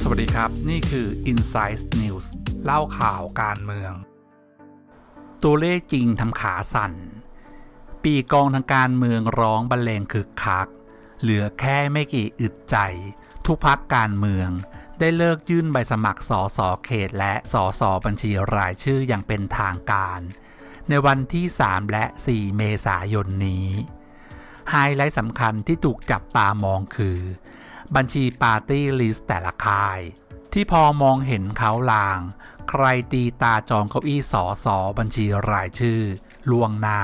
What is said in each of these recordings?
สวัสดีครับ นี่คือ Insight News เล่าข่าวการเมือง ตัวเลขจริงทำขาสั่น ปีกองทางการเมืองร้องบรรเลงคึกคัก เหลือแค่ไม่กี่อึดใจ ทุกพักการเมืองได้เลิกยื่นใบสมัครสอสอเขตและสอสอบัญชีรายชื่ออย่างเป็นทางการ ในวันที่ 3 และ 4 เมษายนนี้ ไฮไลท์สำคัญที่ถูกจับตามองคือ บัญชีปาร์ตี้ลิสต์แต่ละค่าย ที่พอมองเห็นเขาลาง ใครตีตาจองเก้าอี้สอสอบัญชีรายชื่อล่วงหน้า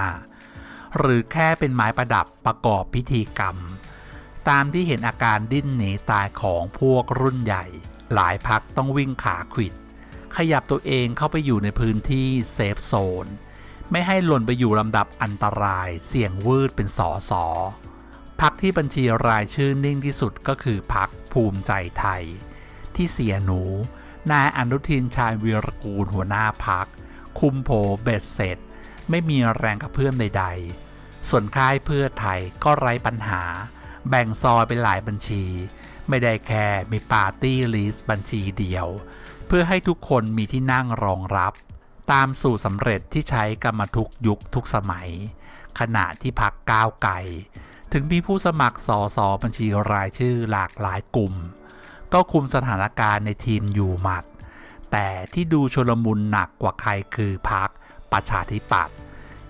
หรือแค่เป็นไม้ประดับประกอบพิธีกรรม ตามที่เห็นอาการดิ้นหนีตายของพวกรุ่นใหญ่ หลายพักต้องวิ่งขาขวิด ขยับตัวเองเข้าไปอยู่ในพื้นที่เซฟโซน ไม่ให้หล่นไปอยู่ลำดับอันตรายเสี่ยงวืดเป็นสอสอพักที่บัญชีรายชื่อนิ่งที่สุดก็คือพักภูมิใจไทย ที่เสียหนู นายอนุทินชาญวีรกูลหัวหน้าพัก คุมโผเบ็ดเสร็จ ไม่มีแรงกระเพื่อมใด ๆ ส่วนค่ายเพื่อไทยก็ไร้ปัญหา แบ่งซอยเป็นหลายบัญชี ไม่ได้แค่มีปาร์ตี้ลิสต์บัญชีเดียว เพื่อให้ทุกคนมีที่นั่งรองรับ ตามสูตรสำเร็จที่ใช้กันมาทุกยุคทุกสมัย ขณะที่พักก้าวไกล ถึงมีผู้สมัครสอสอบัญชีรายชื่อหลากหลายกลุ่ม ก็คุมสถานการณ์ในทีมอยู่หมัด แต่ที่ดูชลมุนหนักกว่าใครคือพักประชาธิปัตย์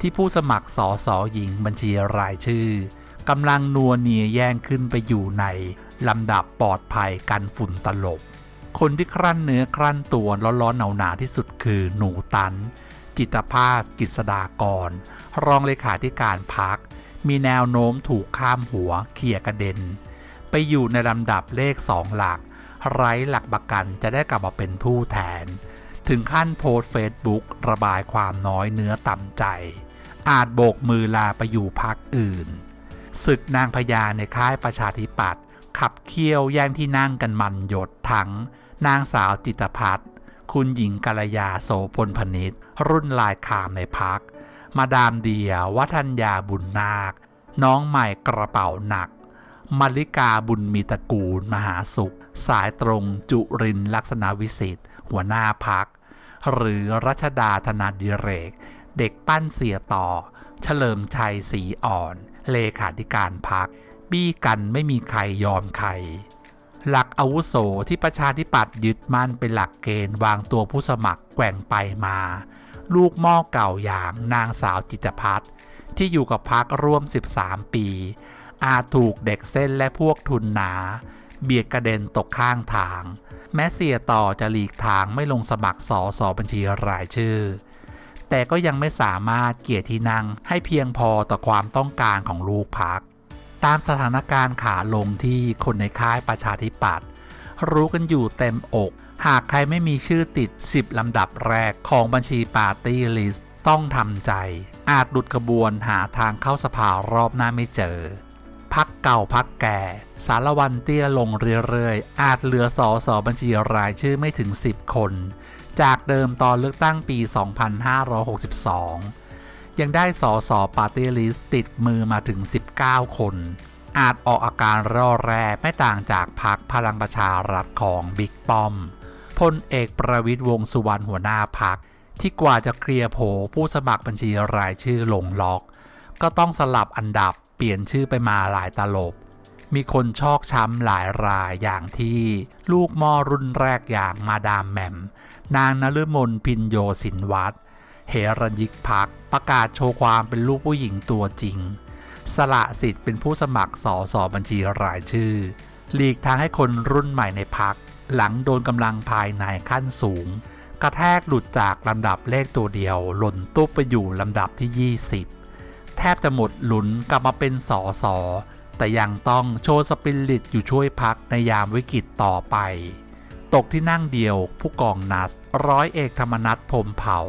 ที่ผู้สมัครสอสอหญิงบัญชีรายชื่อกำลังนัวเนียแย่งขึ้นไปอยู่ในลำดับปลอดภัยกันฝุ่นตลบ คนที่ครั่นเนื้อครั่นตัวร้อนๆหนาวๆที่สุดคือหนูตัน จิตภาสกิษดากร รองเลขาธิการพัก มีแนวโน้มถูกข้ามหัวเขี่ยกระเด็น ไปอยู่ในลำดับเลขสองหลัก ไร้หลักประกันจะได้กลับมาเป็นผู้แทน ถึงขั้นโพสเฟซบุ๊กระบายความน้อยเนื้อต่ำใจ อาจโบกมือลาไปอยู่พักอื่นศึกนางพญาในค่ายประชาธิปัตย์ขับเคี่ยวแย่งที่นั่งกันมันหยดทั้ง นางสาวจิตพัฒน์คุณหญิงกัลยาโสพลพนิษฐ์รุ่นลายขามในพัก มาดามเดียวัฒนยาบุญนาค น้องใหม่กระเป๋าหนักมาริกาบุญมีตระกูล มหาสุข สายตรงจุรินลักษณะวิสิทธิ์ หัวหน้าพัก หรือรัชดาธนาดิเรก เด็กปั้นเสียต่อ เฉลิมชัยสีอ่อน เลขาธิการพัก บี้กันไม่มีใครยอมใคร หลักอาวุโสที่ประชาธิปัตย์ยึดมั่นเป็นหลักเกณฑ์วางตัวผู้สมัครแกว่งไปมา ลูกหม้อเก่าอย่างนางสาวจิตพัฒน์ที่อยู่กับพักร่วม 13 ปี อาจถูกเด็กเส้นและพวกทุนหนา เบียดกระเด็นตกข้างทาง แม้เสียต่อจะหลีกทางไม่ลงสมัครสอสอบัญชีรายชื่อ แต่ก็ยังไม่สามารถเกียรติที่นั่งให้เพียงพอต่อความต้องการของลูกพัก ตามสถานการณ์ขาลงที่คนในค่ายประชาธิปัตย์รู้กันอยู่เต็มอก หากใครไม่มีชื่อติด 10 ลำดับแรกของบัญชีปาร์ตี้ลิสต์ต้องทำใจ อาจหลุดกระบวนหาทางเข้าสภารอบหน้าไม่เจอ พักเก่าพักแก่ สารวันเตี้ยลงเรื่อยๆ อาจเหลือสอสอบัญชีรายชื่อไม่ถึง 10 คน จากเดิมตอนเลือกตั้งปี 2562 ยังได้สอสอปาร์ตี้ลิสต์ติดมือมาถึง 19 คน อาจออกอาการร่อแร่ไม่ต่างจากพักพลังประชารัฐของบิ๊กป้อมพลเอกประวิตยวงสุวรรณหัวหน้าพัก ที่กว่าจะเคลียร์โผผู้สมัครบัญชีรายชื่อลงล็อก ก็ต้องสลับอันดับเปลี่ยนชื่อไปมาหลายตลบ มีคนชอกช้ำหลายรายอย่างที่ลูกมอรุ่นแรกอย่างมาดามแหม่ม นางนฤมลพินโยสินวัตร เฮรัญยิกพักประกาศโชว์ความเป็นลูกผู้หญิงตัวจริง สละสิทธิ์เป็นผู้สมัครสอสอบัญชีรายชื่อ หลีกทางให้คนรุ่นใหม่ในพัก หลังโดนกำลังภายในขั้นสูง กระแทกหลุดจากลำดับเลขตัวเดียว หล่นตุ๊บไปอยู่ลำดับที่ 20 แทบจะหมดหลุนกลับมาเป็นสอสอแต่ยังต้องโชว์สปิริตอยู่ช่วยพักในยามวิกฤตต่อไป ตกที่นั่งเดียวผู้กองนัสร้อยเอกธรรมนัฐพรมเผ่า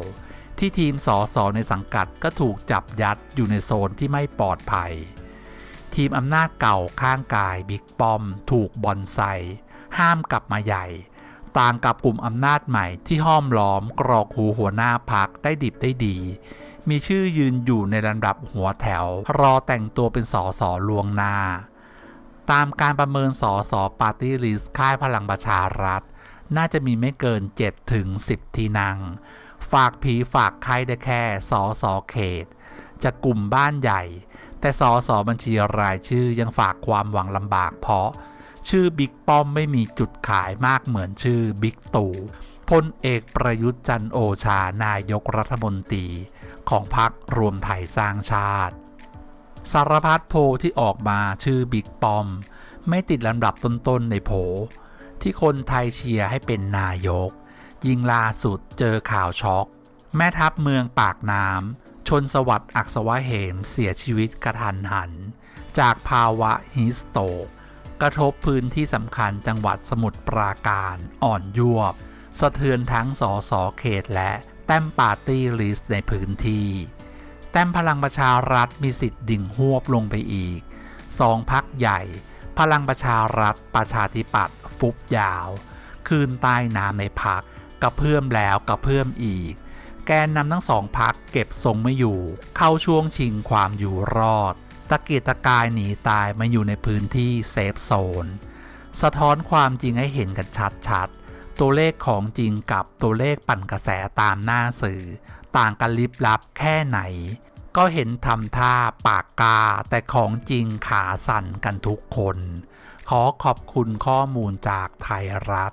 ที่ทีมสอสอในสังกัดก็ถูกจับยัดอยู่ในโซนที่ไม่ปลอดภัย ทีมอำนาจเก่าข้างกายบิ๊กปอม ถูกบอนไซ ห้ามกลับมาใหญ่ ต่างกับกลุ่มอำนาจใหม่ที่ห้อมล้อมกรอกหูหัวหน้าพักได้ดิบได้ดี มีชื่อยืนอยู่ในลำดับหัวแถว รอแต่งตัวเป็นสอสอลวงหน้า ตามการประเมินสอสอปาร์ตี้ลิสต์ค่ายพลังประชารัฐ น่าจะมีไม่เกิน7ถึง10 ที่นั่ง ฝากผีฝากใครได้แค่สอสอเขต จะกลุ่มบ้านใหญ่ แต่สอสอบัญชีรายชื่อยังฝากความหวังลำบากเพราะ ชื่อบิ๊กป้อมไม่มีจุดขายมากเหมือนชื่อบิ๊กตู่พลเอกประยุทธ์จันโอชานายกรัฐมนตรีของพรรครวมไทยสร้างชาติ สารพัดโพที่ออกมาชื่อบิ๊กปอม ไม่ติดลำดับต้นๆในโผที่คนไทยเชียร์ให้เป็นนายก ยิงล่าสุดเจอข่าวช็อก แม่ทัพเมืองปากน้ำชนสวัสดิ์อักษวะเหมเสียชีวิตกระทันหัน จากภาวะฮิสโตก กระทบพื้นที่สำคัญจังหวัดสมุทรปราการอ่อนยวบ สะเทือนทั้งสอสอเขตและแต้มปาร์ตี้ลิสต์ในพื้นที่ แต้มพลังประชารัฐมีสิทธิ์ดิ่งหวบลงไปอีกสองพักใหญ่ พลังประชารัฐประชาธิปัตย์ฟุบยาว คืนใต้น้ำในพัก กระเพื่อมแล้วกระเพื่อมอีก แกนนำทั้งสองพักเก็บทรงไม่อยู่ เข้าช่วงชิงความอยู่รอด ตะเกียกตะกายหนีตายมาอยู่ในพื้นที่เซฟโซน สะท้อนความจริงให้เห็นกันชัดๆ ตัวเลขของจริงกับตัวเลขปั่นกระแสตามหน้าสื่อ ต่างกันลิบลับแค่ไหน ก็เห็นทำท่าปากกาแต่ของจริงขาสั่นกันทุกคน ขอขอบคุณข้อมูลจากไทยรัฐ